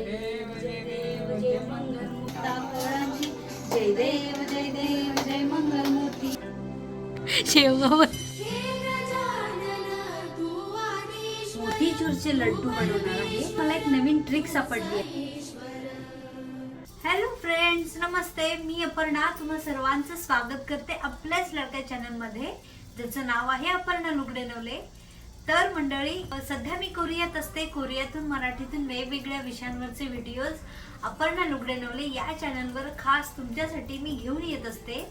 जय देव जय जय देव जय देव जय मोतीचूरचे लड्डू बनवणार आहे. मला एक नवीन ट्रिक सापडली आहे. हॅलो फ्रेंड्स नमस्ते. मी अपर्णा. तुम्हा सर्वांचं स्वागत करते आपल्याच लडक्या चॅनलमध्ये ज्याचं नाव आहे अपर्णा लुगडेनवले. तर मंडळी सध्या मी कोरियात असते. कोरियातून मराठीतून वेगवेगळ्या विषयांवरचे व्हिडिओज अपर्णा लुगडेनवले या चॅनलवर खास तुमच्यासाठी मी घेऊन येत असते.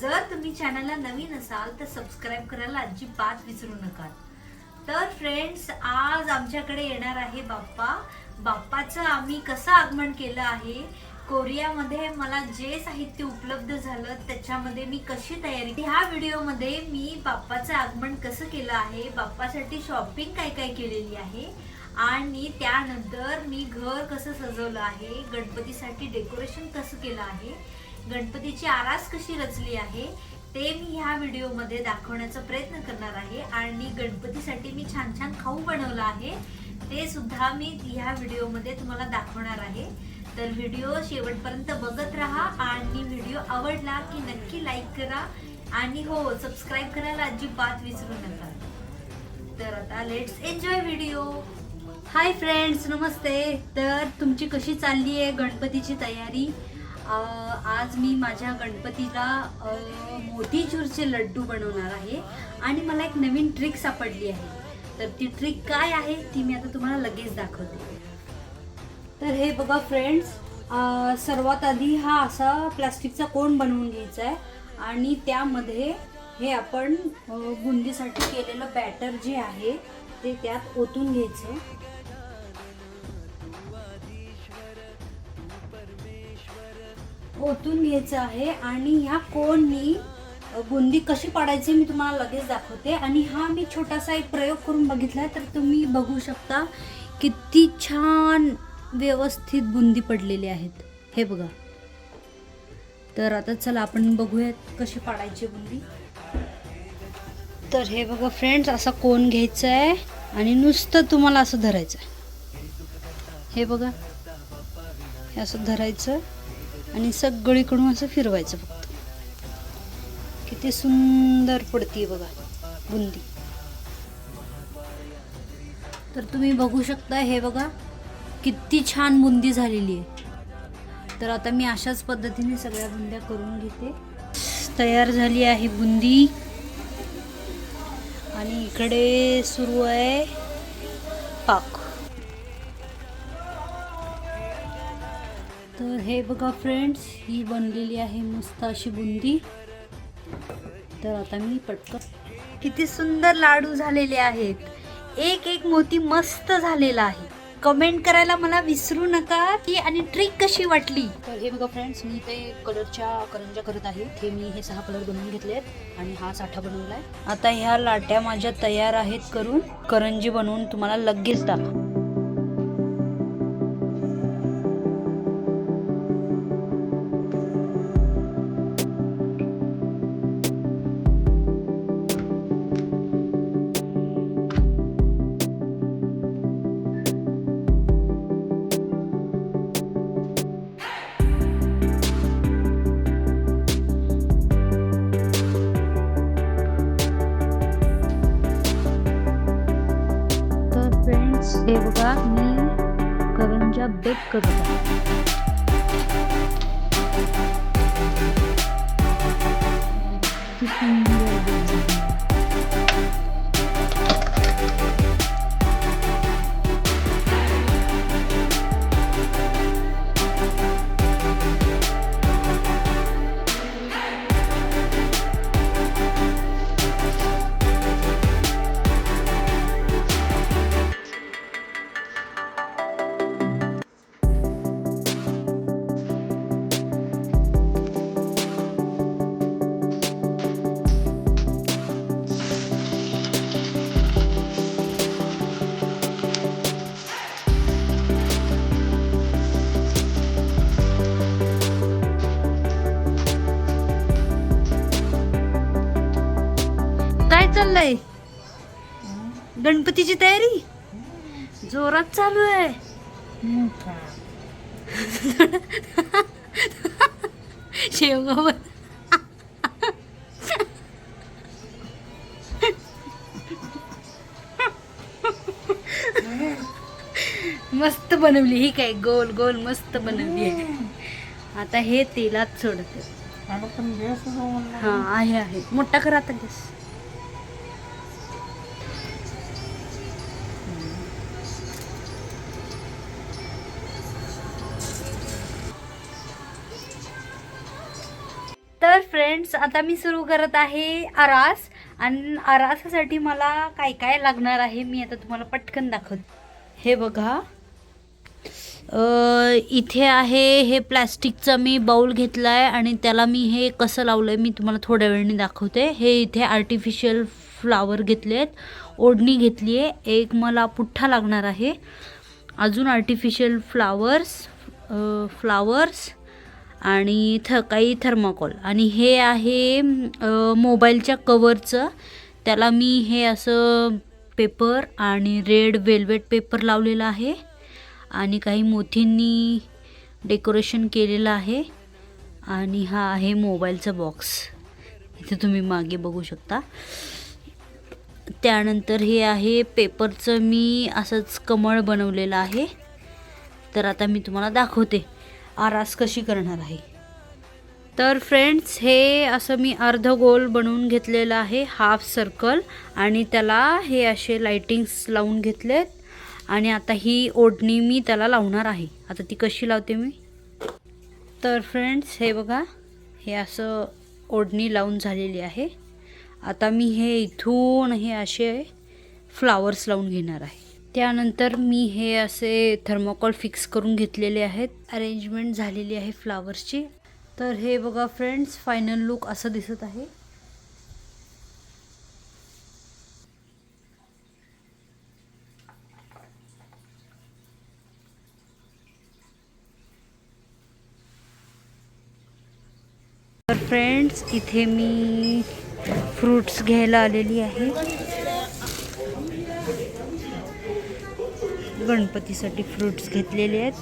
जर तुम्ही चॅनलला नवीन असाल तर सबस्क्राईब करायला अजिबात विसरू नका. तर फ्रेंड्स आज आमच्याकडे येणार आहे बाप्पा. बाप्पाचं आम्ही कसं आगमन केलं आहे? कोरियामध्ये मला जे साहित्य उपलब्ध झालं त्याच्यामध्ये मी कशी तयारी ह्या व्हिडिओमध्ये मी बाप्पाचं आगमन कसं केलं आहे बाप्पासाठी शॉपिंग काय काय केलेली आहे आणि त्यानंतर मी घर कसं सजवलं आहे गणपतीसाठी डेकोरेशन कसं केलं आहे गणपतीची आरास कशी रचली आहे ते मी ह्या व्हिडिओमध्ये दाखवण्याचा प्रयत्न करणार आहे आणि गणपतीसाठी मी छान छान खाऊ बनवलं आहे ते सुद्धा मी ह्या व्हिडिओमध्ये तुम्हाला दाखवणार आहे. तर व्हिडिओ शेवटपर्यंत बघत राहा आणि व्हिडिओ आवडला की नक्की लाईक करा. आणि हो सबस्क्राईब करायला अजिबात विसरू नका. तर आता let's enjoy video hi friends नमस्ते. तर तुमची कशी चालली आहे गणपतीची तयारी? आज मी माझ्या गणपतीला मोतीचूरचे लड्डू बनवणार आहे. आणि मला एक नवीन ट्रिक सापडली आहे. तर ती ट्रिक काय आहे ती मी आता तुम्हाला लगेच दाखवते. तर हे बघा फ्रेंड्स सर्वात आधी हा असा प्लास्टिकचा कोण बनवून घ्यायचा आहे? आणि त्यामध्ये हे आपण बुंदीसाठी केलेलं बॅटर जे आहे ते त्यात ओतून घ्यायचं ओतून घ्यायचं आहे आणि ह्या कोणनी बुंदी कशी पाडायची मी तुम्हाला लगेच दाखवते. आणि हा मी छोटासा एक प्रयोग करून बघितला तर तुम्ही बघू शकता किती छान व्यवस्थित बुंदी पडलेली आहेत. हे बघा. तर आता चला आपण बघूयात कशी पाडायची बुंदी. तर हे बघा फ्रेंड्स असा कोण घ्यायचा आहे आणि नुसतं तुम्हाला असं धरायचं आहे हे बघा. हे असं धरायचं आणि सगळीकडून असं फिरवायचं फक्त. किती सुंदर पडती बघा बुंदी. तर तुम्ही बघू शकता हे बघा. किती छान बुंदी झालेली आहे. तर आता मी अशाच पद्धतीने सगळ्या बुंद्या करून घेते. तयार झाली आहे बुंदी. आणि इकडे सुरू आहे पाक. तर हे बघा फ्रेंड्स ही बनलेली आहे मस्त अशी बुंदी. तर आता मी पटकन किती सुंदर लाडू झालेले आहेत. एक एक मोती मस्त झालेला आहे. कमेंट करायला मला विसरू नका की आणि ट्रिक कशी वाटली? तर हे बघा फ्रेंड्स मी ते कलरच्या करंजा करत आहे. हे मी हे सहा कलर बनवून घेतले आहेत आणि हा साठा बनवलाय. आता ह्या लाट्या माझ्या तयार आहेत करून करंजी बनवून तुम्हाला लगेच दाखव करंजा बेक करत आहे किती सुंदर चाललंय. गणपतीची तयारी? जोरात चालू आहे. शेवगावर. मस्त बनवली ही काय? गोल गोल मस्त बनवली आहे. आता हे तेलात सोडते. हा आहे आहे. मोठा करा आता गॅस. फ्रेंड्स आता मी सुरू करत आहे आरास. आणि आरासासाठी मला काय काय लागणार आहे मी आता तुम्हाला पटकन दाखवते. हे बघा. इथे आहे हे प्लॅस्टिकचा मी बाऊल घेतला आहे आणि त्याला मी हे कसं लावलं आहे मी तुम्हाला थोड्या वेळाने दाखवते. हे इथे आर्टिफिशियल फ्लावर घेतले आहेत ओढणी घेतली आहे. एक मला पुठ्ठा लागणार आहे. अजून आर्टिफिशियल फ्लावर्स फ्लावर्स आणि थ काही थर्माकोल. आणि हे आहे मोबाईलच्या कवरचं त्याला मी हे असं पेपर आणि रेड वेल्वेट पेपर लावलेला आहे. आणि काही मोतींनी डेकोरेशन केलेलं आहे. आणि हा आहे मोबाईलचा बॉक्स. इथे तुम्ही मागे बघू शकता. त्यानंतर हे आहे पेपरचं मी असंच कमळ बनवलेलं आहे. तर आता मी तुम्हाला दाखवते. आरास कशी करणार आहे? तर फ्रेंड्स हे असं मी अर्ध गोल बनवून घेतलेलं आहे हाफ सर्कल आणि त्याला हे असे लाईटिंग्स लावून घेतलेत. आणि आता ही ओढणी मी त्याला लावणार आहे. आता ती कशी लावते मी? तर फ्रेंड्स हे बघा. हे असं ओढणी लावून झालेली आहे. आता मी हे इथून हे असे फ्लावर्स लावून घेणार आहे. त्यानंतर मी हे असे थर्मोकॉल फिक्स करून घेतलेले आहेत. अरेंजमेंट झालेली आहे फ्लावर्सची तर हे बघा फ्रेंड्स फायनल लुक असं दिसत आहे. तर फ्रेंड्स इथे मी फ्रूट्स घ्यायला आलेली आहे. गणपतीसाठी फ्रूट्स घेतलेले आहेत.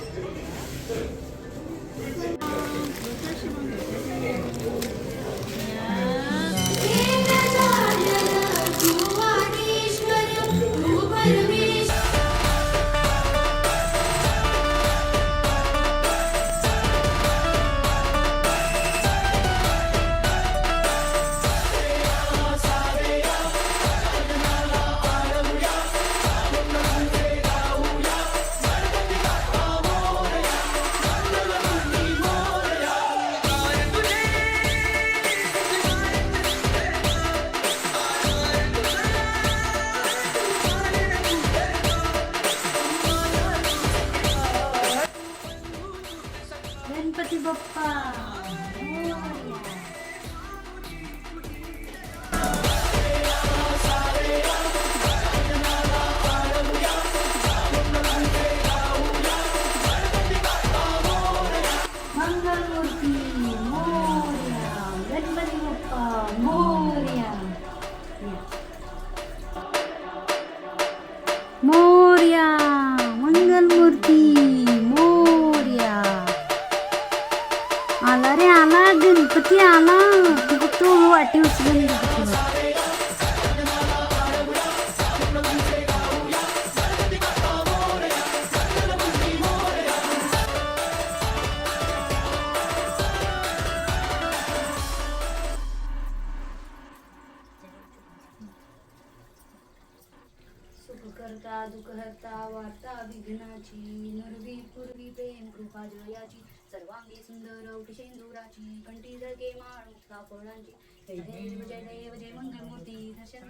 गणपती बाप्पा सुखकर्ता दुखहर्ता वार्ता विघ्नाची नरवी पूर्वी प्रेम कृपा जयाची सर्वांगी सुंदर औटिशेंदुराची कंठी जगे माणूस फळांची जय देव जय देव जय मंगलमूर्ती दर्शन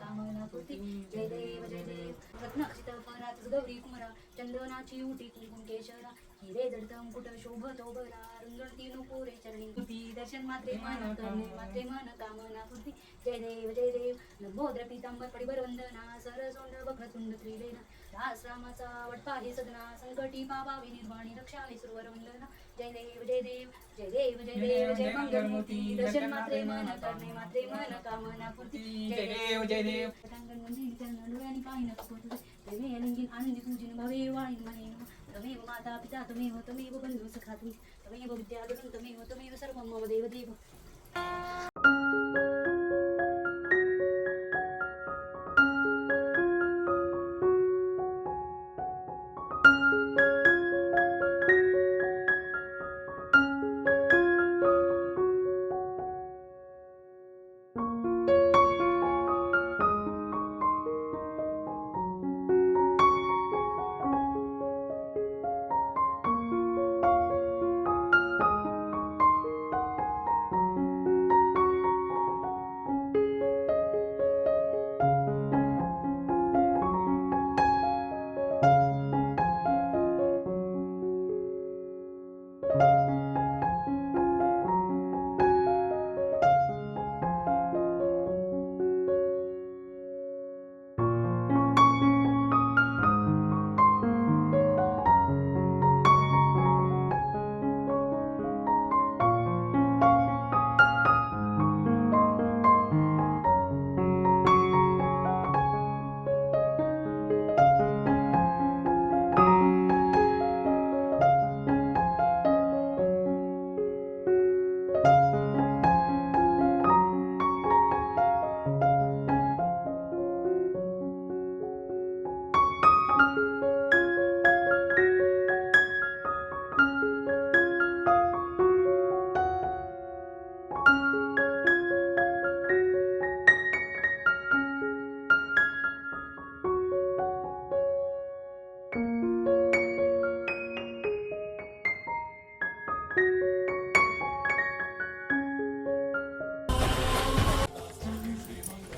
कामना पूर्ती. जय देव जय देव. रत्नाक्षित फरात गौरी कुमरा चंदनाची उटी कुंकुम केशरा. हिरे जडतम कुट शोभतो बरा रुंदळती नुपुरे चरणी कुटी दर्शन मात्रे मन करणे मात्रे मन कामना पूर्ती जय देव जय देव. नभोद्र पितांबर पडिबर वंदना. सरसोंड बक्रतुंड त्रिलेना दास रामाचा वटपाही सदना. संकटी पापावी निर्वाणी रक्षावी सुरवर वंदना. जय देव जय देव. जय देव जय देव. जय मंगलमूर्ती दर्शन मात्रे मन करणे मात्रे मन कामना पूर्ती जय देव जय देव. पटांगण मंदिर चरण डोळ्यांनी पाहिन कपट प्रेमे लिंगीन आनंदी पूजन भवे वाणी मने तमेव माता पिता तमेव तमेव बन्धु सखा तमेव त्वमेव विद्याधरं तमेव तमेव सर्वं मम देव देव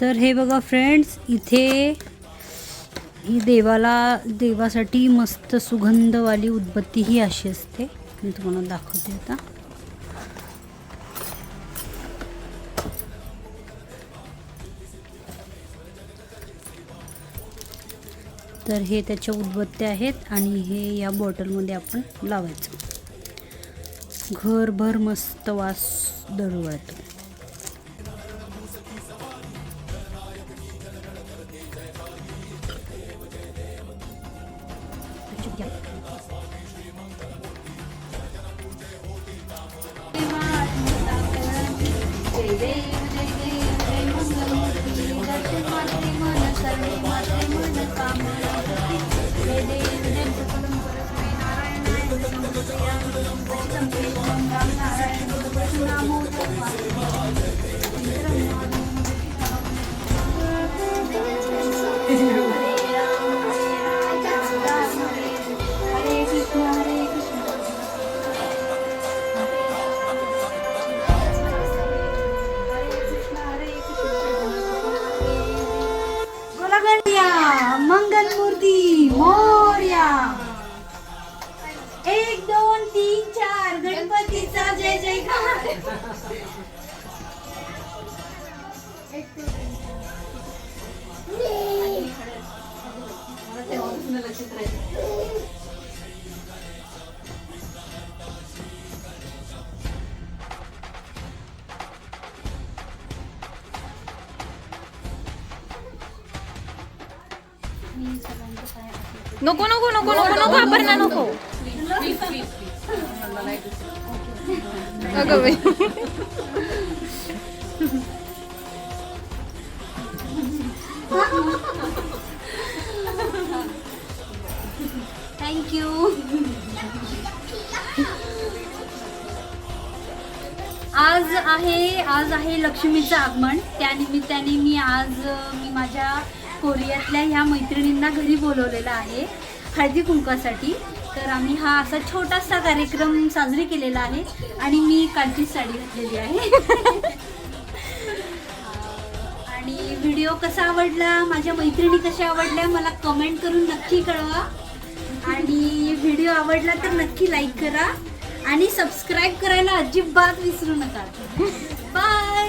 तर हे बघा फ्रेंड्स इथे ही देवाला देवासाठी मस्त सुगंधवाली उदबत्ती ही अशी असते. मी तुम्हाला दाखवते आता. तर हे त्याच्या उदबत्त्या आहेत आणि हे या बॉटलमध्ये आपण लावायचं. घरभर मस्त वास दरवळतो. जय देव एक दोन तीन चार. गणपतीचा जय जय नको नको नको नको नको अपर्णा नको. अगं बाई थँक्यू. आज आहे आज आहे लक्ष्मीचं आगमन. त्यानिमित्ताने मी आज मी माझ्या कोरियातल्या ह्या मैत्रिणींना घरी बोलवलेलं आहे हळदी कुंकासाठी तर आम्ही हा असा छोटासा कार्यक्रम साजरी केलेला आहे आणि मी कालची साडी घातलेली आहे. आणि व्हिडिओ कसा आवडला माझ्या मैत्रिणी कशा आवडल्या मला कमेंट करून नक्की कळवा. आणि व्हिडिओ आवडला तर नक्की लाईक करा आणि सबस्क्राईब करायला अजिबात विसरू नका. बाय